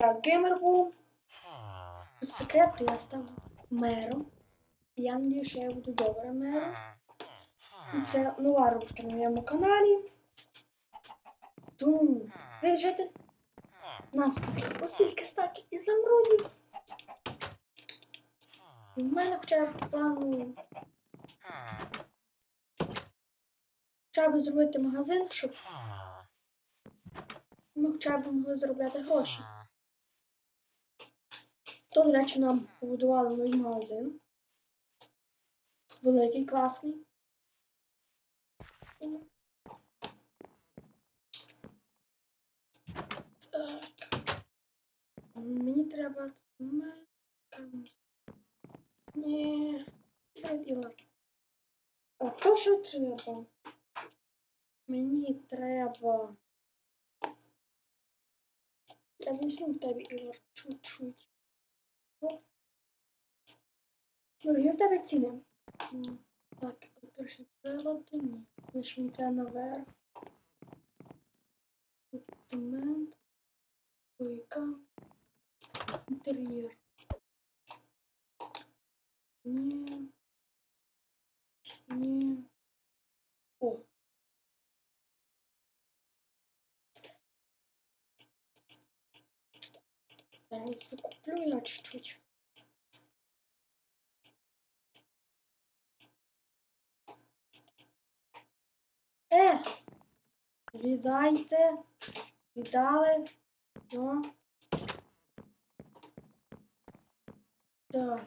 Я геймер був. По секрету я став мером. Я надію, що я буду добрим мером. Це нова рубрика на моєму каналі. Тому виїжджайте нас поки оскільки стаки і замрудів. В мене хоча б плану хоча б зробити магазин, щоб ми хоча б могли заробляти гроші. То, до речі, нам побудували новий магазин. Великий, класний. Так. Мені треба. Ні. А то що треба? Мені треба. Я візьму в тебе Ігор чуть-чуть. Дорогі, в тебе ціни. Так, електричні прилади, ні. Значить, мені треба наверх. Тут цемент. Бойка. Інтер'єр. Ні. Ні. Зараз закуплю я чуть-чуть. Е! Віддайте. Віддали. Ну. Так.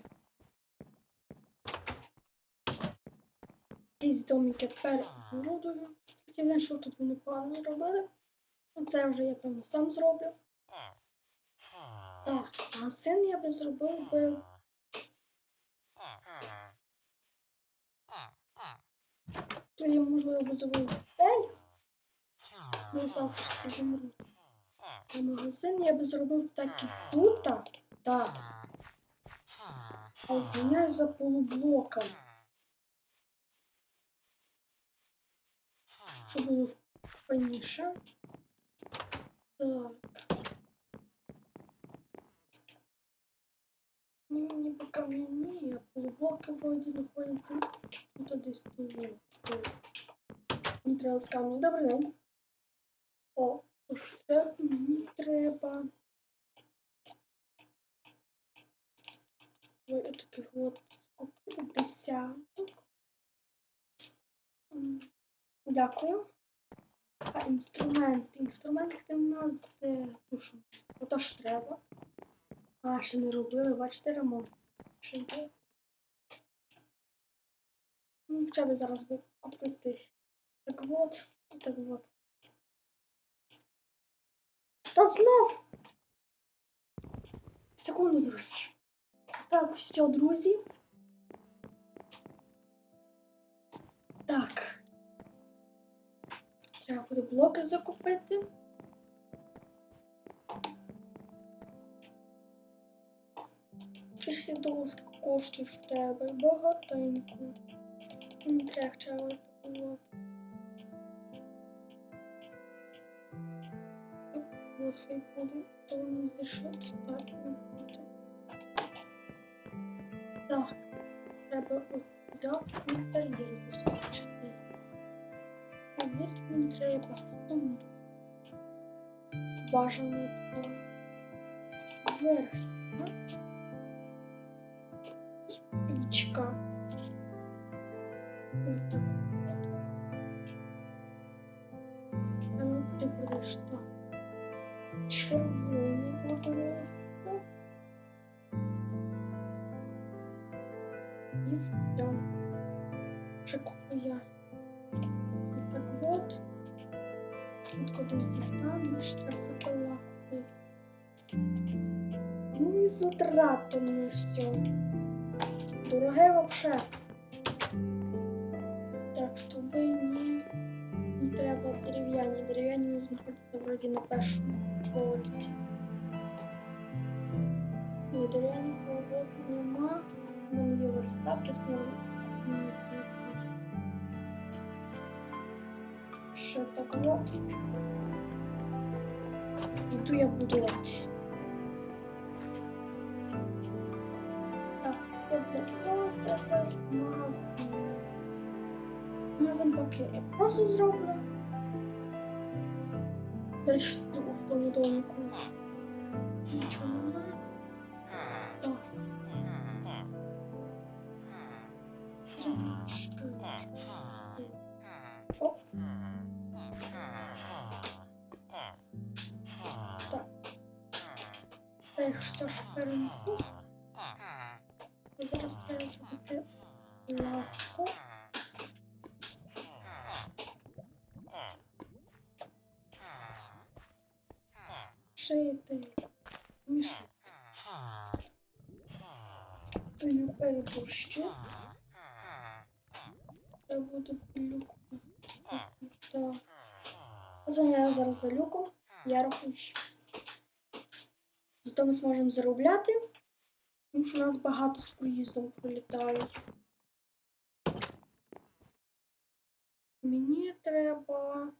Із домики перебудую. Єдине, що тут вони погано зробили. Ну, Це вже я певно сам зроблю. Так, син я би зробив би. То я, можливо, би зробив пель. Ну, став замру. А магазин я би зробив так і тут. Так. А звиняюсь за полублоком. Щоб було фаніше. Так. Ні, мені по кам'яні, а полублоки вроді знаходяться тут десь тут. Мені треба з камня. Добрий день. О, то що треба? Мені треба. Ой, отаких от купити десяток. Дякую. А інструменти. Інструменти в нас де душу. Ото ж треба. А, ще не робили, бачите, ремонт. Є. Ну, треба зараз би купити. Так от, так от. Та знов! Секунду, друзі. Так, все, друзі. Так. Треба буде блоки закупити. Всі доски коштують в тебе? Багатенько. Мені треба хоча б таку от. Хай буде, то мені зайшло достатньо буде. Так, треба взяти інтер'єр заскочити. А от мені треба сундук. Бажано такого. Версія. Пічка. От так от. А ну ти будеш так. Червоний водоросло. І все. Вже куплю я. І так от. От кудись дістанеш, треба фотола купити. Ну і затратно все. Дороге вообще. Так, стовби ні. Не треба дерев'яні. Дерев'яні знаходяться вроді на першому поверсі. Ні, дерев'яні поверх нема. У мене є верстак, я знову так от. Іду я будувати. На зомбаки. Я просто зроблю. Далі в тому домику. Нічого немає. Так. Оп. Так. Теж все ж перенесу. Зараз треба зробити лавку. Шити. Мішати. Люпей борщу. Я буду люку. Так. Я зараз за люком. Я рахую. Зато ми зможемо заробляти. Тому що у нас багато з проїздом прилітають. Мені треба.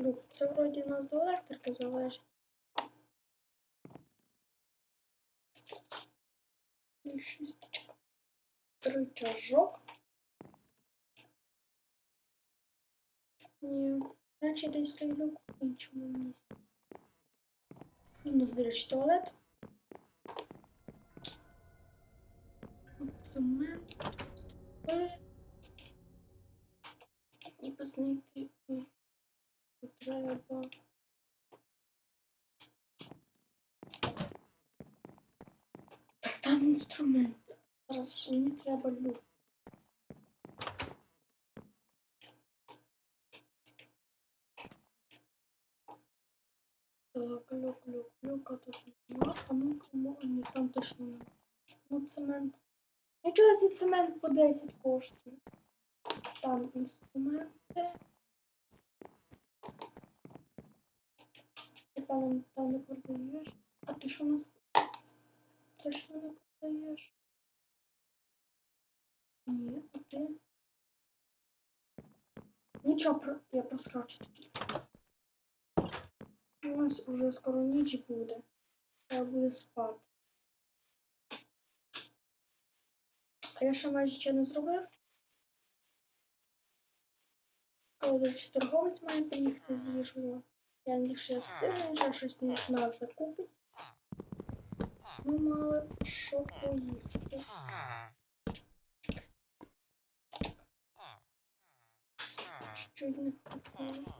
Люк, це вроді у нас до електрики залежить. І шісточка. Рычажок. Ні, значить десь люк в іншому місці. Ну, до речі, туалет. Цемент. І познайти е, треба. Так там інструмент. Зараз мені треба люк. Так, люк, люк, а тут нема. А ну кому ні, там точно нема. Ну, цемент. Нічого зі цемент по 10 коштує. Там інструменти. Певно там не продаєш. А ти що у нас точно не продаєш? Ні, а ти. Нічого. Я просрочу тоді. Ось уже скоро ніч буде. Треба буде спати. А я ще майже ще не зробив. Коли торговець має приїхати з їжею. Я не ще встигну, ще щось на нас закупить. Ми мали що поїсти. Чуть не хватило.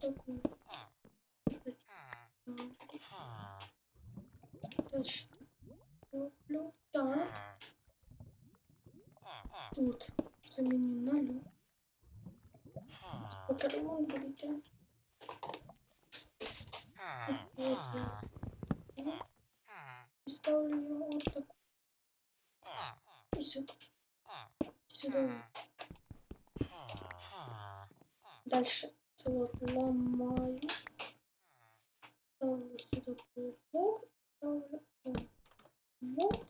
Таку. Точно. Роблю так. Тут заміню на лю. завтра ремонт будете. Вот я. И Ставлю его вот так. И сюда. Сюда. Дальше. Вот ломаю. Ставлю сюда блок. Ставлю вот.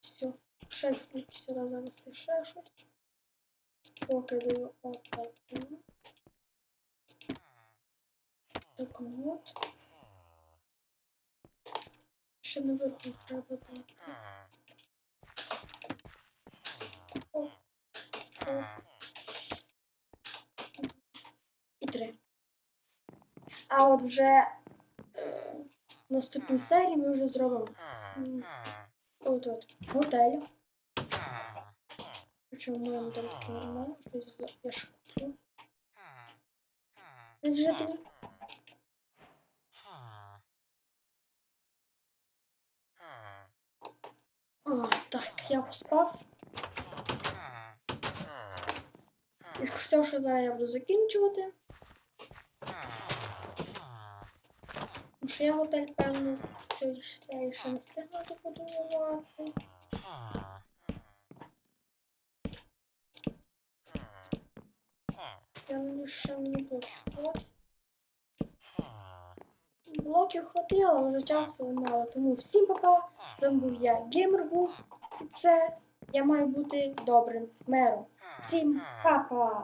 Все. Шесть сюда зависли шесть. Пока даю вот так. Вот. Ще наверху треба дати. О. О. І три. А от вже е, в наступній серії ми вже зробимо от от готель. Причому моєму домику нормально, щось я ж куплю. Від жителів. О, так, я поспав. І все, що зараз я буду закінчувати. Тому що я готель, певно, все це ще не встигла добудувати. Я мені буде хватить. Блоків хватило, вже часу мало. Тому всім пока. З був я, Геймер був. І це я маю бути добрим мером. Всім па-па!